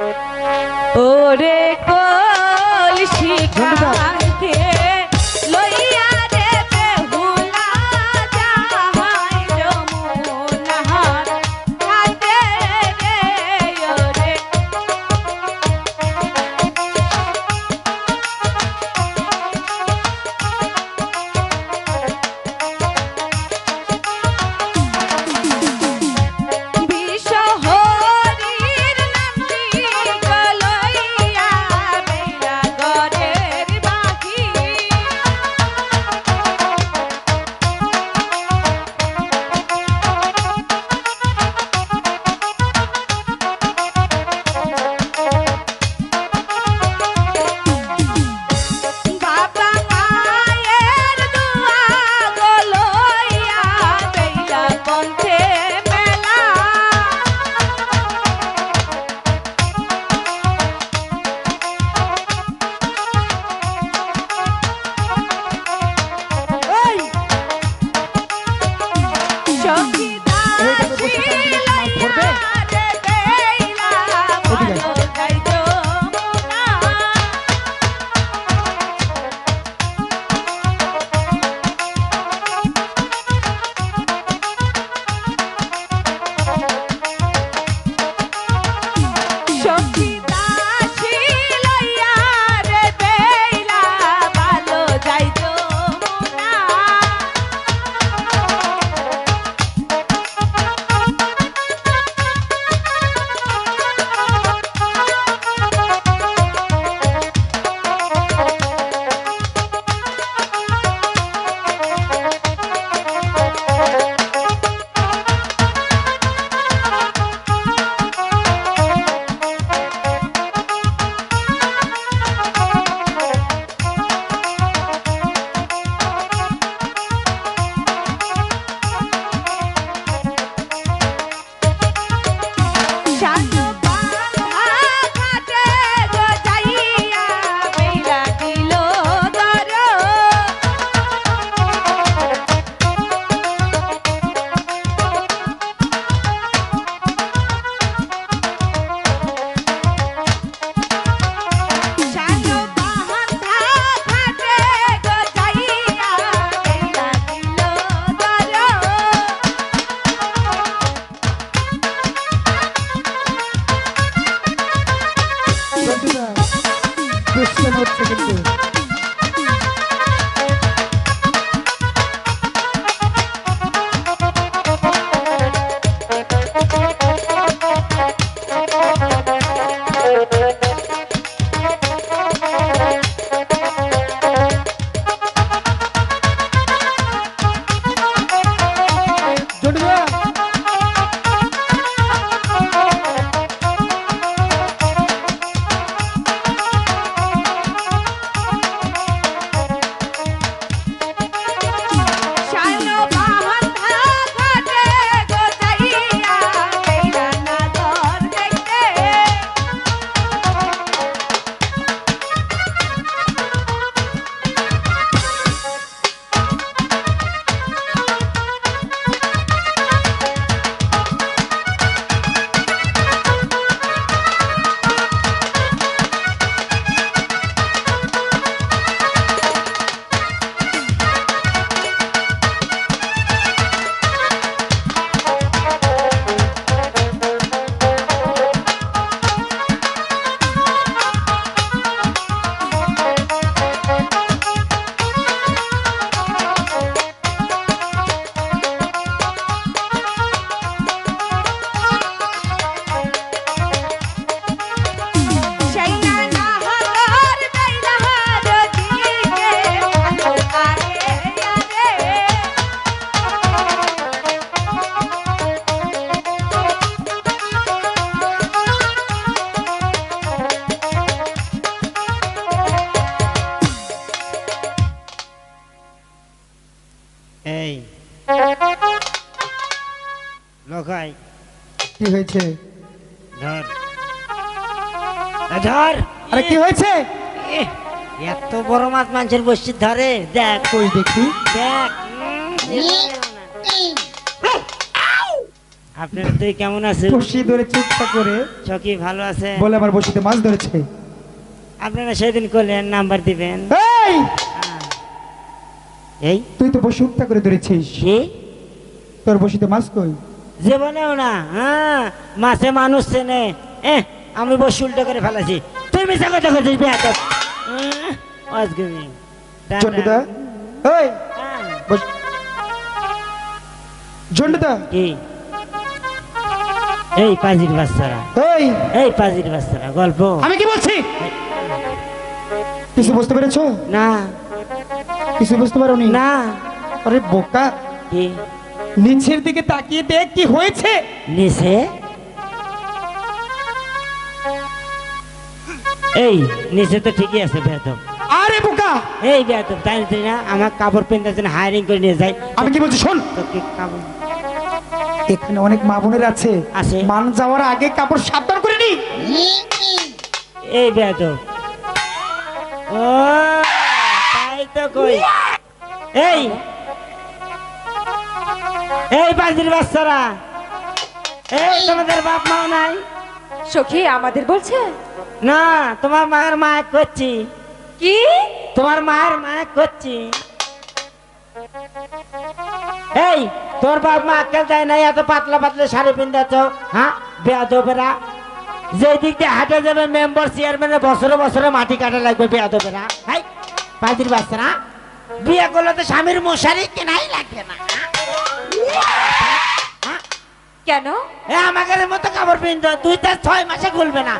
ওরে কলসি হয়েছে? ধর। ধর। আরে কি হয়েছে? এত বড় মাছ মানুষের বসছি ধরে দেখ। কই দেখি? দেখ। আপনার তুই কেমন আছেন? বসি ধরে চুপটা করে। সখী ভালো আছে? বলে আমার বসিতে মাছ ধরেছে। আপনারা সেদিন করলেন নাম্বার দিবেন। এই! হ্যাঁ। এই? তুই তো বসে করে ধরেছিস। তোর বসিতে মাছ কই? জীবনেও না হ্যাঁ? মাসে মানুষ চেনে। এ আমি বসে উল্টো করে ফেলাছি। তুই মিশা কথা করছিস বস। জন্ডুদা? কি? এই পাজির বাচ্চারা। এই! এই পাজির বাচ্চারা গল্প। আমি কি বলছি? কিছু বুঝতে পেরেছ? না। কিছু বুঝতে পারোনি? না। আরে বোকা। কি? নিচের দিকে তাকিয়ে দেখ কি হয়েছে। নিচে? এই নিচে তো ঠিকই আছে বেয়াদব। আরে বোকা! এই বেয়াদব তাই তুই না আমার কাপড় পেনতে জন্য হায়ারিং করে নিয়ে যাই আমি কি বলছি শোন! তোকে কাপড় এখানে অনেক মা বোনের আছে। আছে। মান যাওয়ার আগে কাপড় সাবধান করে নি। এই বেয়াদব। ও তাই তো কই। এই এই বাজির বাচ্চারা। এই তোমাদের বাপ মাও নাই? সখী আমাদের বলছে? না তোমার মায়ের মায়ের করছি। কি? তোমার মায়ের মায়ের করছি। এই তোর বাপ মা আক্কেল দেয় নাই এত পাতলা পাতলা শাড়ি পিন্ধাছ হ্যাঁ? বেয়াদবেরা যে দিক দিয়ে হাঁটে যাবে মেম্বার চেয়ারম্যানের বছরে বছরে মাটি কাটা লাগবে বেয়াদবেরা হাই পাজির বাচ্চারা বিয়ে করলে তো স্বামীর মশারি কেনাই লাগবে না হ্যাঁ? কেন? মতো কাপড় পিনতে তুই তার ছয় মাসে খুলবে না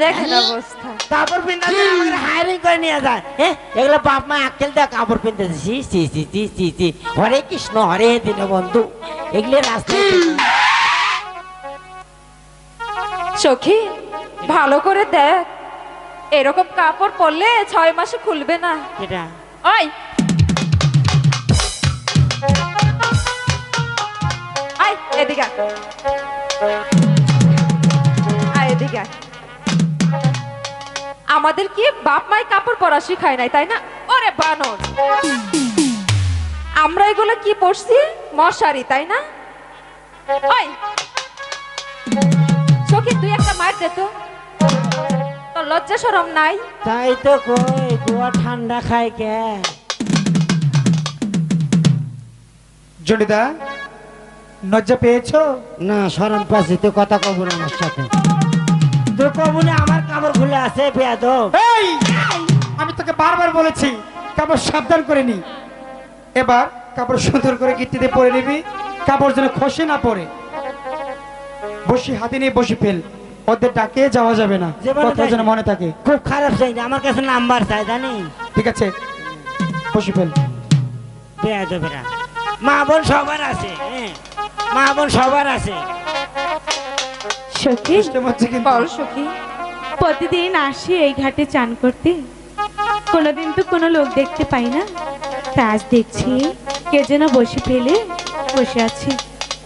দেখেন অবস্থা। কাপড় পিনতে আমাকে হায়ারিং করে নিয়ে যায়। হ্যাঁ এগুলো বাপ মা আক্কেল দেয় কাপড় পিনতে সি সি সি সি সি সি হরে কৃষ্ণ হরে দীনবন্ধু এগুলো রাস্তায় সখী ভালো করে দেখ। এরকম কাপড় পরলে ছয় মাসে খুলবে না। এটা ওই আয় এদিকে আয়। এদিকে আয়। আমাদের কি বাপ মাই কাপড় পরা শিখায় নাই তাই না? ওরে বানর। আমরা এগুলো কি পরছি? মশারি তাই না? ওই। সখী তুই একটা মার দে তো। তোর লজ্জা সরম নাই? তাই তো কই গোয়া ঠান্ডা খায় কে? জন্ডুদা লজ্জা পেয়েছ? না সরম পাচ্ছি তুই কথা কব না আমার সাথে। তুই কব না আমার কাপড় খুলে আছে বেয়াদব। এই! আমি তোকে বারবার বলেছি কাপড় সাবধান করে নি। এবার কাপড় সুন্দর করে গিট্টিতে পরে নিবি কাপড় যেন খসে না পড়ে। বসি হাতে নিয়ে বসে ফেল। ওদের ডাকে যাওয়া যাবে না কথা যেন মনে থাকে। খুব খারাপ চাই আমার কাছে নাম্বার চাই জানি ঠিক আছে বসে ফেল। বেয়াদবেরা। মা বোন সবার আছে হ্যাঁ। মা বোন সবার আছে। সখী বল সখী প্রতিদিন আসি এই ঘাটে চান করতে। কোনোদিন তো কোনো লোক দেখতে পাই না। তা আজ দেখছি কে যেন বসে ফেলে বসে আছে।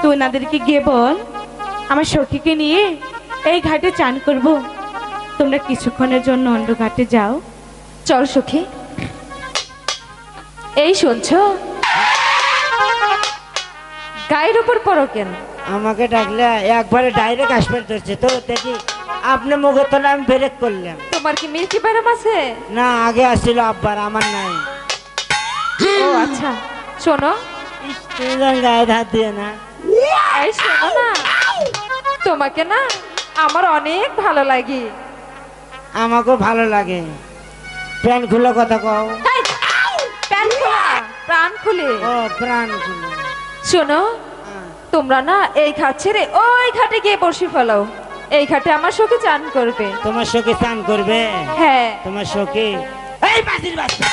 তো ওনাদেরকে গিয়ে বল আমার সখীকে নিয়ে এই ঘাটে চান করব। তোমরা কিছুক্ষণের জন্য অন্য ঘাটে যাও। চল সখী। এই শুনছো? গায়ের উপর পড়ো কেন? আমাকে ডাকলে একবারে ডাইরেক্ট আসবে ধরছে তো দেখি আপনি মুখে তোলে আমি ব্রেক করলাম। তোমার কি মিল্কি ব্যারাম আছে? না আগে আসছিল আব্বার আমার নাই। ও আচ্ছা শোনো। গায়ে হাত দিয়ে না। এই শোনো না। তোমাকে না আমার অনেক ভালো লাগে। আমাকেও ভালো লাগে। প্যান্ট খুলে কথা কও। প্যান্ট খোলা প্রাণ খুলে। ও প্রাণ খুলে। শোনো। তোমরা না এই ঘাট ছেড়ে ওই ঘাটে গিয়ে বসে ফেলাও এই ঘাটে আমার সখী চান করবে। তোমার সখী স্নান করবে? হ্যাঁ। তোমার সখী? এই বাজির বাচ্চা?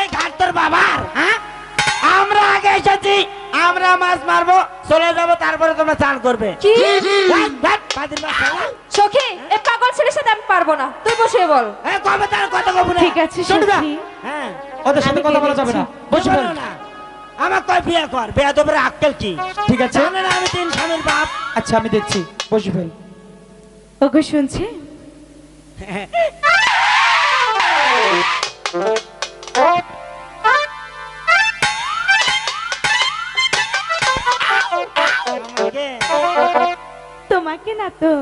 এই ঘাট তোর বাবার হ্যাঁ আমরা আগে এসেছি আমরা মাছ মারবো চলে যাব তারপরে তোমরা চান করবে। কি? সখী এই পাগল ছেলের সাথে আমি পারব না। তুই বসে বল। হ্যাঁ কবে তার কথা কব না? ঠিক আছে। সখী। হ্যাঁ ওদের সাথে কথা বলা যাবে না। বসে বলো না। আমার কয় বিয়ে কর। বিয়ে তোমরা আক্কেল কি? ঠিক আছে। জানে না আমি তিন স্বামীর বাপ। আচ্ছা আমি দেখছি। বসে ফেল ওগো শুনছে। না তো।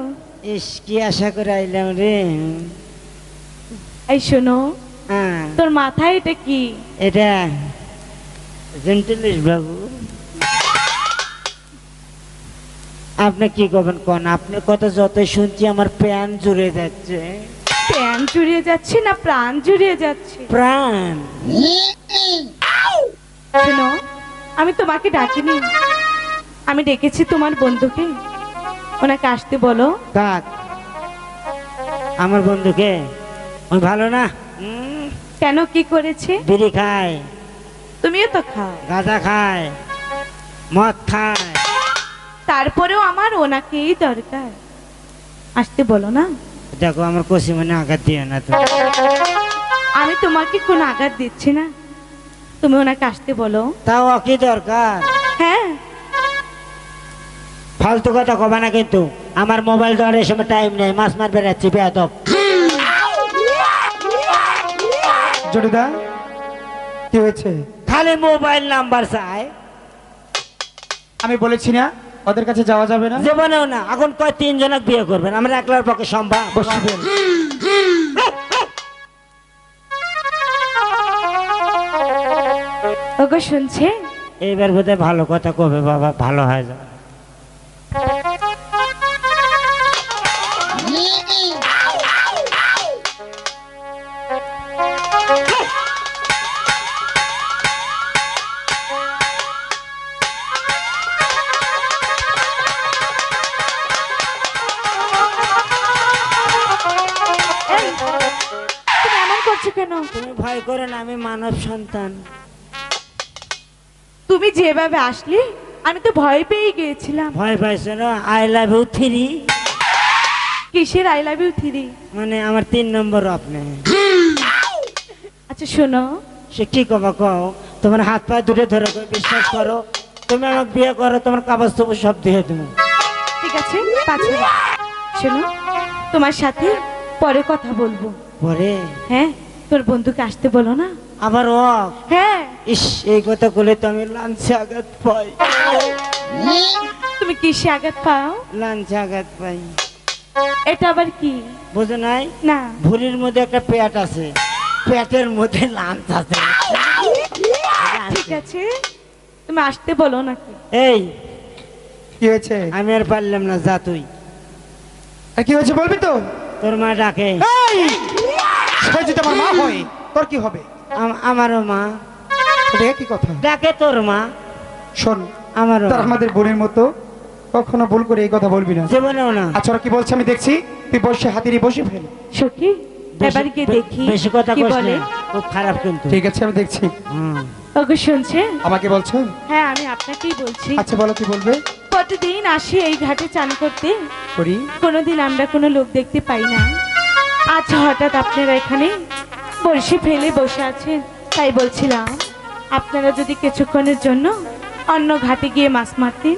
ইস কি আশা করে আইলাম রে। এই শোনো হ্যাঁ। তোর মাথায় এটা কি? এটা জেন্টেলিস বাবু। আপনি কি করবেন কন? আপনার কথা যতই শুনছি আমার প্যান জুড়ে যাচ্ছে। প্যান জুড়িয়ে যাচ্ছে না প্রাণ জুড়িয়ে যাচ্ছে? প্রাণ। শোনো আমি তোমাকে ডাকিনি। আমি ডেকেছি তোমার বন্ধুকে। ওনাকে আসতে বলো। কাক আমার বন্ধুকে? ওই ভালো না? কেন কি করেছে? বিড়ি খায়। তুমিও তো খাও। গাঁজা খায় মদ খায়। তারপরেও আমার ওনাকেই দরকার। আসতে বলো না। দেখো আমার কষি মনে আঘাত দিও না তো আমি তোমাকে কোনো আঘাত দিচ্ছি না। তুমি ওনাকে আসতে বলো। তাও কি দরকার? হ্যাঁ। ফালতু কথা কবা না কিন্তু। আমার মোবাইল এই সময় টাইম নেই। মাছ মার বেড়াচ্ছি বেয়াদব। জটিদা কি হয়েছে? খালি মোবাইল নাম্বার চাই। আমি বলেছি না ওদের কাছে যাওয়া যাবে না। জীবনেও না এখন কয় তিনজনক বিয়ে করবেন আমরা একলার পক্ষে সম্ভব। বসবেন। ওগো শুনছে এইবার বোধহয় ভালো কথা কবে বাবা ভালো হয়ে যাবে। করছ কেন? তুমি ভয় করো না আমি মানব সন্তান। তুমি যেভাবে আসলে আমি তো ভয় পেয়ে গিয়েছিলাম। ভয় পাইছো না? আই লাভ ইউ থ্রি কিসের আই লাভ ইউ থ্রি মানে আমার তিন নম্বর আপনি। আচ্ছা শোনো। সে কি কবা কও? তোমার হাত পা দূরে ধরে বিশ্বাস করো। তুমি আমাকে বিয়ে করো তোমার কাগজ তবু সব দিয়ে তুমি ঠিক আছে পাচ্ছে শোনো তোমার সাথে পরে কথা বলব। পরে? হ্যাঁ? তোর বন্ধুকে আসতে বলো না। আবার ও? হ্যাঁ। ইস এই কথা বলে তো আমি লাঞ্চে আঘাত পাই। তুমি কিসে আঘাত পাও? লাঞ্চে আঘাত পাই। এটা আবার কি? বুঝো নাই? না। ভুরির মধ্যে একটা পেট আছে। পেটের মধ্যে লাঞ্চ আছে। ঠিক আছে। তুমি আসতে বলো নাকি? এই কি হয়েছে? আমি আর পারলাম না যা তুই। আর কি হয়েছে বলবি তো? তোর মা ডাকে। এই! সে যদি আমার মা হয় তোর কি হবে? আমারও মা। কি কথা। ডাকে তোর মা। শোন আমারও তোর আমাদের বোনের মতো কখনো ভুল করে এই কথা বলবি না। জীবনেও না। আচ্ছা কি বলছে আমি দেখছি? তুই বসে হাতিরই বসে ফেল। সখী বেশি- এবার গিয়ে দেখি বেশি কথা কি বলে। খুব খারাপ কিন্তু। ঠিক আছে আমি দেখছি। হুম। ওগো শুনছে আমাকে বলছো? হ্যাঁ আমি আপনাকেই বলছি। আচ্ছা বলো কি বলবে? প্রতিদিন আসি এই ঘাটে চান করতে। করি। কোনোদিন আমরা কোনো লোক দেখতে পাই না। আজ হঠাৎ আপনারা এখানে বড়শি ফেলে বসে আছেন তাই বলছিলাম আপনারা যদি কিছুক্ষণের জন্য অন্য ঘাটে গিয়ে মাছ মারতেন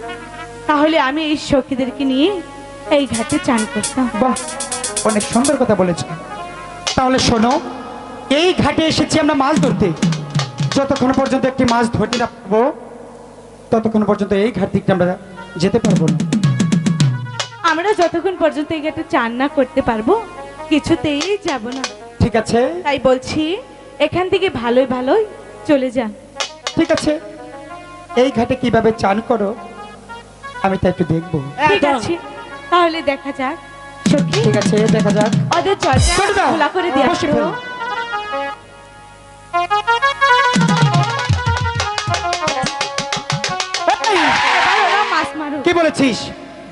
তাহলে আমি এই সখীদেরকে নিয়ে এই ঘাটে চান করতাম। বাহ অনেক সুন্দর কথা বলেছ তাহলে শোনো এই ঘাটে এসেছি আমরা মাছ ধরতে। যতক্ষণ পর্যন্ত একটি মাছ ধরতে পারব ততক্ষণ পর্যন্ত এই ঘাট দিকটা আমরা যেতে পারব না। আমরা যতক্ষণ পর্যন্ত এই ঘাটে চান না করতে পারব কিছুতেই যাব না। ঠিক আছে। তাই বলছি এখান থেকে ভালোই ভালোই চলে যান। ঠিক আছে। এই ঘাটে কীভাবে চান করো আমি তা একটু দেখব। ঠিক আছে তাহলে দেখা যাক। সখী ঠিক আছে দেখা যাক। ওদের চর্চা খোলা করে দিয়ে আসো। কি বলেছিস?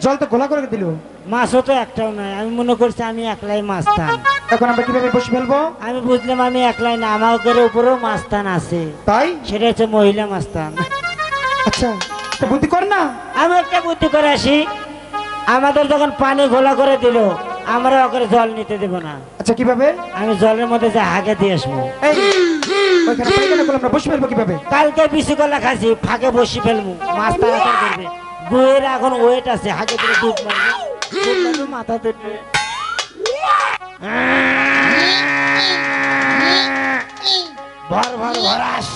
জল তো ঘোলা করে দিল। মাছও তো একটাও নাই। আমি মনে করছি আমি একলাই মাছতান এখন আমরা কীভাবে বসে ফেলব? আমি বুঝলাম আমি একলাই না আমার ঘরের উপরেও মাছতান আছে। তাই? সেটা হচ্ছে মহিলা মাছতান আচ্ছা তা বুদ্ধি কর না। আমি একটা বুদ্ধি করে আসি। আমাদের যখন পানি ঘোলা করে দিল আমরা ওকে জল নিতে দেব না। আচ্ছা কীভাবে? আমি জলের মধ্যে যা হাগে দিয়ে আসব। ওইখানে পায়খানা বসে ফেলব কীভাবে? কালকে বিসি কলা খাসি ফাঁকে বসি ফেলব মাছ তাড়াতাড়ি করবে। গুয়ের এখন ওয়েট আছে হাগে করে দুধ মারবে। মাথা তুলবে ভর ভর ভরাস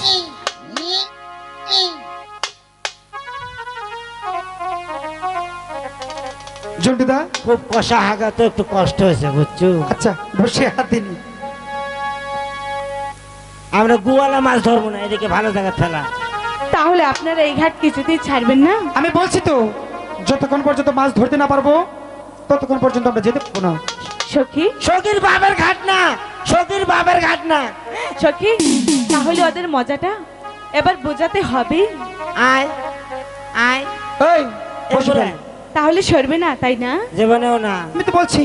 ঝন্টুদা খুব কষা হাগা তো একটু কষ্ট হয়েছে বুঝছ? আচ্ছা বসে হাত আমরা গুয়ালা মাছ ধরবো না এদিকে ভালো জায়গা ফেলা তাহলে আপনারা এই ঘাট কিছুতেই ছাড়বেন না? আমি বলছি তো যতক্ষণ পর্যন্ত মাছ ধরতে না পারব ততক্ষণ পর্যন্ত আমরা যেতে পারব না। সখী? সখীর বাবার ঘাট না সখীর বাবার ঘাট না। সখী তাহলে ওদের মজাটা এবার বোঝাতে হবে। আয় আয়। এই বসে তাহলে সরবে না তাই না? জীবনেও না। আমি তো বলছি